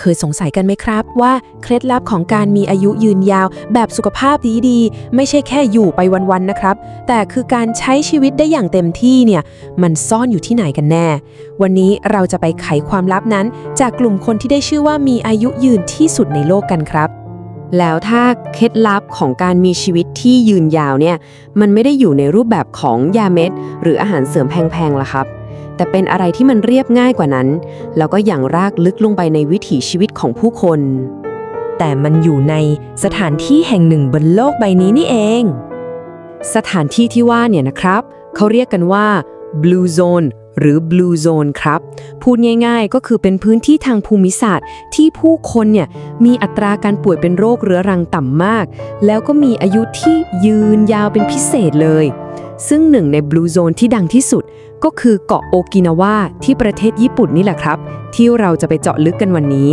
เคยสงสัยกันไหมครับ ว่าเคล็ดลับของการมีอายุยืนยาว แบบสุขภาพดีๆ ไม่ใช่แค่อยู่ไปวันๆนะครับ แต่คือการใช้ชีวิตได้อย่างเต็มที่เนี่ยมันซ่อนอยู่ที่ไหนกันแน่ วันนี้เราจะไปไขความลับนั้น จากกลุ่มคนที่ได้ชื่อว่ามีอายุยืนที่สุดในโลกกันครับแล้วถ้าเคล็ดลับของการมีชีวิตที่ยืนยาวเนี่ย มันไม่ได้อยู่ในรูปแบบของยาเม็ด หรืออาหารเสริมแพงๆล่ะครับ แต่เป็นอะไรที่มันเรียบง่ายกว่านั้น แล้วก็อย่างรากลึกลงไปในวิถีชีวิตของผู้คน แต่มันอยู่ในสถานที่แห่งหนึ่งบนโลกใบนี้นี่เอง สถานที่ที่ว่าเนี่ยนะครับ เขาเรียกกันว่า Blue Zone หรือ Blue Zone ครับ พูดง่ายๆ ก็คือเป็นพื้นที่ทางภูมิศาสตร์ ที่ผู้คนเนี่ยมีอัตราการป่วยเป็นโรคเรื้อรังต่ำมาก แล้วก็มีอายุที่ยืนยาวเป็นพิเศษเลย ซึ่งหนึ่งใน Blue Zone ที่ดังที่สุด ก็คือเกาะโอกินาวาที่ประเทศญี่ปุ่นนี่แหละครับ ที่เราจะไปเจาะลึกกันวันนี้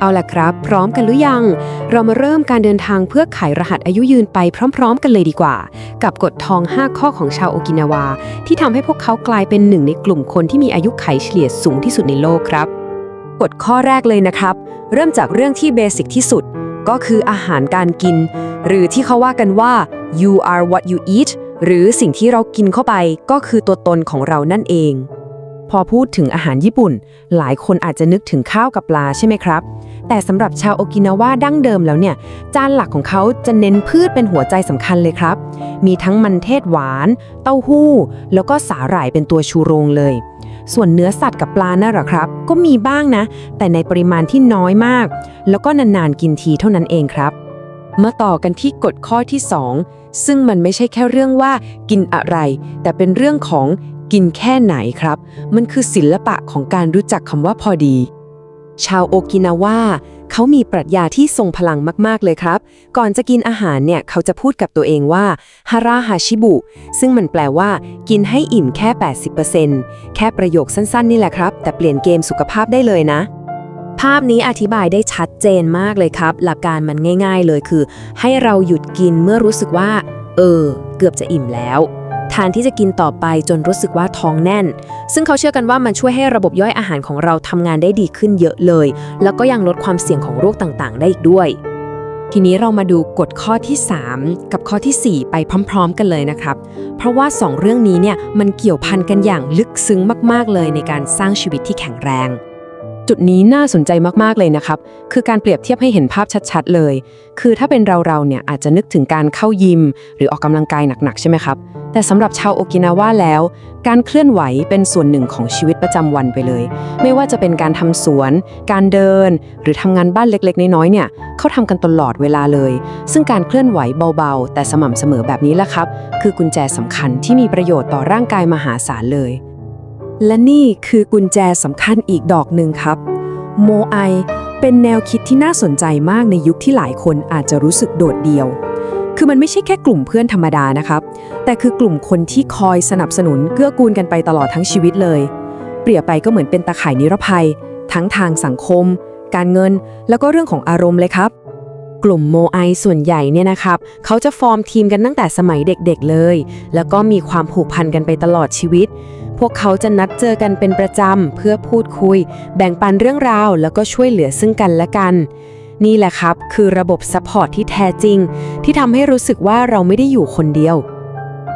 เอาล่ะครับ พร้อมกันหรือยัง เรามาเริ่มการเดินทางเพื่อไขรหัสอายุยืนไปพร้อม ๆ กันเลยดีกว่า กับกฎทอง 5 ข้อของชาวโอกินาวา ที่ทำให้พวกเขากลายเป็นหนึ่งในกลุ่มคนที่มีอายุไขเฉลี่ยสูงที่สุดในโลกครับกฎข้อแรกเลยนะครับ เริ่มจากเรื่องที่เบสิกที่สุด ก็คืออาหารการกิน หรือที่เขาว่ากันว่า you are what you eat หรือสิ่งที่เรากินเข้าไปก็คือตัวตนของเรานั่นเอง พอพูดถึงอาหารญี่ปุ่น หลายคนอาจจะนึกถึงข้าวกับปลาใช่ไหมครับ แต่สำหรับชาวโอกินาวาดั้งเดิมแล้วเนี่ย จานหลักของเขาจะเน้นพืชเป็นหัวใจสำคัญเลยครับ มีทั้งมันเทศหวาน เต้าหู้ แล้วก็สาหร่ายเป็นตัวชูโรงเลย ส่วนเนื้อสัตว์กับปลาน่ะหรอครับ ก็มีบ้างนะ แต่ในปริมาณที่น้อยมาก แล้วก็นานๆกินทีเท่านั้นเองครับ มาต่อกันที่กฎข้อที่ 2 ซึ่งมันไม่ใช่แค่เรื่องว่ากินอะไร แต่เป็นเรื่องของกินแค่ไหนครับ มันคือศิลปะของการรู้จักคำว่าพอดี ชาวโอกินาว่าเขามีปรัชญาที่ทรงพลังมาก ๆ เลยครับ ก่อนจะกินอาหารเนี่ย เขาจะพูดกับตัวเองว่าฮาราฮาชิบุ ซึ่งมันแปลว่า กินให้อิ่มแค่ 80%แค่ประโยคสั้น ๆ นี่แหละครับ แต่เปลี่ยนเกมสุขภาพได้เลยนะ ภาพนี้อธิบายได้ชัดเจนมากเลยครับ หลักการมันง่าย ๆ เลยคือ ให้เราหยุดกินเมื่อรู้สึกว่า เออ เกือบจะอิ่มแล้วทานที่จะกินต่อไปจนรู้สึกว่าท้องแน่น ซึ่งเขาเชื่อกันว่ามันช่วยให้ระบบย่อยอาหารของเราทำงานได้ดีขึ้นเยอะเลย แล้วก็ยังลดความเสี่ยงของโรคต่างๆ ได้อีกด้วย ทีนี้เรามาดูกฎข้อที่ 3 กับข้อทีสี่4 ไปพร้อม ๆ กันเลยนะครับ เพราะว่า 2 เรื่องนี้เนี่ยมันเกี่ยวพันกันอย่างลึกซึ้งมากๆเลยในการสร้างชีวิตที่แข็งแรง จุดนี้น่าสนใจมากๆเลยนะครับ คือการเปรียบเทียบให้เห็นภาพชัดๆเลย คือถ้าเป็นเราๆเนี่ยอาจจะนึกถึงการเข้ายิม หรือออกกำลังกายหนักๆใช่ไหมครับ แต่สำหรับชาวโอกินาว่าแล้ว การเคลื่อนไหวเป็นส่วนหนึ่งของชีวิตประจำวันไปเลย ไม่ว่าจะเป็นการทำสวน การเดิน หรือทำงานบ้านเล็กๆ น้อยๆเนี่ยเขาทำกันตลอดเวลาเลย ซึ่งการเคลื่อนไหวเบาๆ แต่สม่ำเสมอแบบนี้แหละครับ คือกุญแจสำคัญที่มีประโยชน์ต่อร่างกายมหาศาลเลย และนี่คือกุญแจสำคัญอีกดอกหนึ่งครับ โมไอเป็นแนวคิดที่น่าสนใจมากในยุคที่หลายคนอาจจะรู้สึกโดดเดี่ยว คือมันไม่ใช่แค่กลุ่มเพื่อนธรรมดานะครับ แต่คือกลุ่มคนที่คอยสนับสนุนเกื้อกูลกันไปตลอดทั้งชีวิตเลย เปรียบไปก็เหมือนเป็นตาข่ายนิรภัย ทั้งทางสังคม การเงิน แล้วก็เรื่องของอารมณ์เลยครับ กลุ่มโมไอส่วนใหญ่เนี่ยนะครับ เขาจะฟอร์มทีมกันตั้งแต่สมัยเด็กๆเลย แล้วก็มีความผูกพันกันไปตลอดชีวิต พวกเขาจะนัดเจอกันเป็นประจำ เพื่อพูดคุย แบ่งปันเรื่องราว แล้วก็ช่วยเหลือซึ่งกันและกัน นี่แหละครับ คือระบบซัพพอร์ตที่แท้จริง ที่ทำให้รู้สึกว่าเราไม่ได้อยู่คนเดียว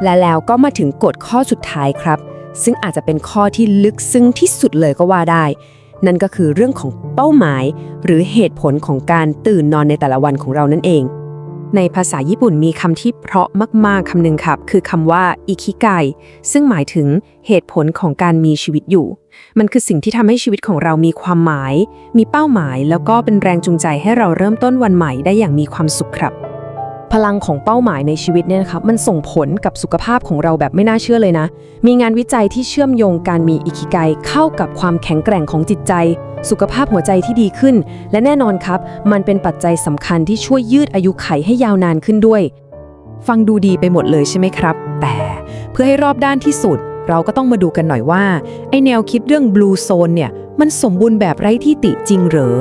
และแล้วก็มาถึงกฎข้อสุดท้ายครับ ซึ่งอาจจะเป็นข้อที่ลึกซึ้งที่สุดเลยก็ว่าได้ นั่นก็คือเรื่องของเป้าหมาย หรือเหตุผลของการตื่นนอนในแต่ละวันของเรานั่นเอง ในภาษาญี่ปุ่นมีคำที่เพราะมากๆคำหนึ่งครับ คือคำว่าอิคิไกซึ่งหมายถึงเหตุผลของการมีชีวิตอยู่ มันคือสิ่งที่ทำให้ชีวิตของเรามีความหมาย มีเป้าหมาย แล้วก็เป็นแรงจูงใจให้เราเริ่มต้นวันใหม่ได้อย่างมีความสุขครับ พลังของเป้าหมายในชีวิตเนี่ยนะครับมันส่งผลกับสุขภาพของเราแบบไม่น่าเชื่อเลยนะ มีงานวิจัยที่เชื่อมโยงการมีอิคิไกเข้ากับความแข็งแกร่งของจิตใจ สุขภาพหัวใจที่ดีขึ้น และแน่นอนครับ มันเป็นปัจจัยสำคัญที่ช่วยยืดอายุไขให้ยาวนานขึ้นด้วย ฟังดูดีไปหมดเลยใช่ไหมครับ แต่เพื่อให้รอบด้านที่สุด เราก็ต้องมาดูกันหน่อยว่าไอแนวคิดเรื่อง Blue Zone เนี่ยมันสมบูรณ์แบบไร้ที่ติจริงหรือ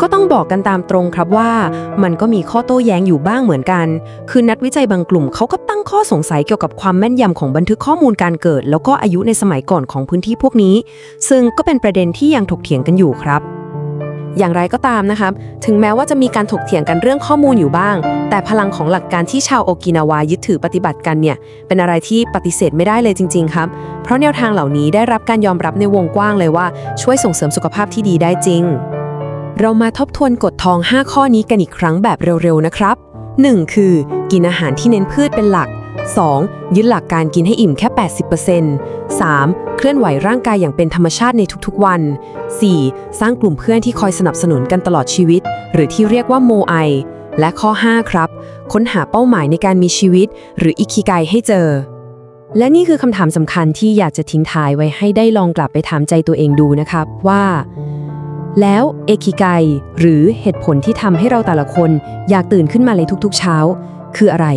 ก็ต้องบอกกันตามตรงครับว่า มันก็มีข้อโต้แย้งอยู่บ้างเหมือนกัน คือนักวิจัยบางกลุ่มเขาก็ตั้งข้อสงสัยเกี่ยวกับความแม่นยำของบันทึกข้อมูลการเกิด แล้วก็อายุในสมัยก่อนของพื้นที่พวกนี้ ซึ่งก็เป็นประเด็นที่ยังถกเถียงกันอยู่ครับอย่างไรก็ตามนะครับ ถึงแม้ว่าจะมีการถกเถียงกันเรื่องข้อมูลอยู่บ้าง แต่พลังของหลักการที่ชาวโอกินาวายึดถือปฏิบัติกันเนี่ย เป็นอะไรที่ปฏิเสธไม่ได้เลยจริง ๆ ครับ เพราะแนวทางเหล่านี้ได้รับการยอมรับในวงกว้างเลยว่าช่วยส่งเสริมสุขภาพที่ดีได้จริง เรามาทบทวนกฎทอง 5 ข้อนี้กันอีกครั้งแบบเร็วๆนะครับ 1. คือ กินอาหารที่เน้นพืชเป็นหลัก 2. ยึดหลักการกินให้อิ่มแค่ 80% 3. เคลื่อนไหวร่างกายอย่างเป็นธรรมชาติในทุกๆวัน 4. สร้างกลุ่มเพื่อนที่คอยสนับสนุนกันตลอดชีวิต หรือที่เรียกว่าโมไอ และข้อ 5 ครับ ค้นหาเป้าหมายในการมีชีวิต หรืออิคิไกให้เจอ และนี่คือคำถามสำคัญที่อยากจะทิ้งท้ายไว้ให้ได้ลองกลับไปถามใจตัวเองดูนะครับว่า แล้วเอคิไกหรือเหตุผลที่ทำให้เราแต่ละคนอยากตื่นขึ้นมาในทุกๆเช้า คืออะไร